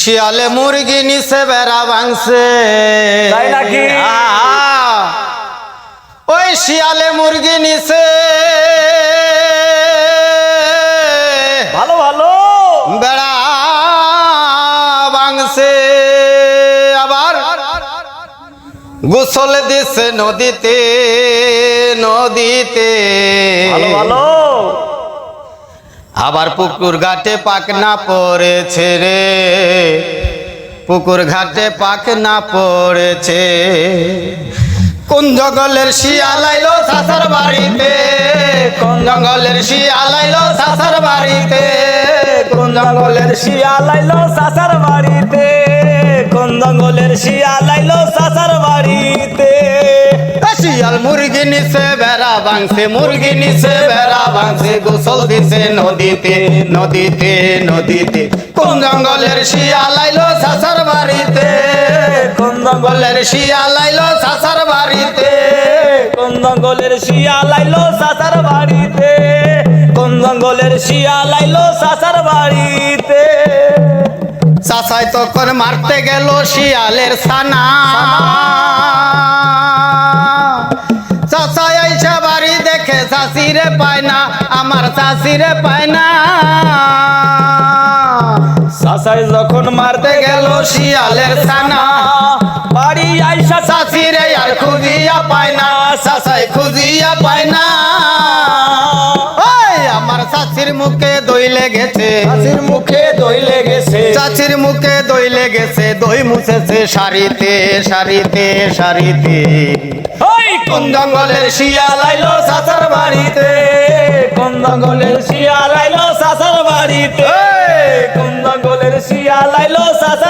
শিয়ালে মুরগি নিচে বেড়া ভাঙছে। ওই শিয়ালে মুরগি নিচে। ভালো ভালো। বেড়া ভাঙছে। আবার গোসল দিছে নদীতে নদীতে। ভালো ভালো। আবার পুকুর ঘাটে পাকনা পড়েছে রে। পুকুর ঘাটে পাকনা পড়েছে। কোন জঙ্গলের শিয়াল আইলো বাড়িতে? কোন জঙ্গলের শিয়াল আইলো সাসার বাড়িতে? কোন জঙ্গলের শিয়াল আইলো সাসার বাড়িতে? কোন জঙ্গলের শিয়াল আইলো সাসার বাড়িতে? শিয়াল মুরগি নিচে বেড়া ভাঙছে, মুরগি নিচে বেড়া ভাঙছে, গোসল দিছে নদীতে নদীতে নদীতে। কোন জঙ্গলের শিয়াল আইলো সাসার বাড়িতে? কোন জঙ্গলের শিয়াল আইলো সাসার বাড়িতে? কোন জঙ্গলের শিয়াল আইলো সাসার বাড়িতে? কোন জঙ্গলের শিয়াল আইলো সাসার বাড়িতে? চাচাই তখন মারতে গেল শিয়ালের ছানা। দেখে চাষিরে পায় না আমার চাষিরে পায় না। সাসাই যখন মারতে গেল শিয়ালের ছানা বাড়ি আইসা চাষিরে আর খুঁজিয়া পায় না চাচাই খুঁজিয়া পায় না। আমার মুখে দই লেগেছে। চাষির মুখে দই লেগেছে। চাচির মুখে দই লেগেছে দই মুছেছে সারিতে সারিতে সারিতে ওই কোন জঙ্গলের শিয়াল আইলো সাসার বাড়িতে? কোন জঙ্গলের শিয়াল আইলো সাসার বাড়িতে? কোন জঙ্গলের শিয়াল আইলো সাসার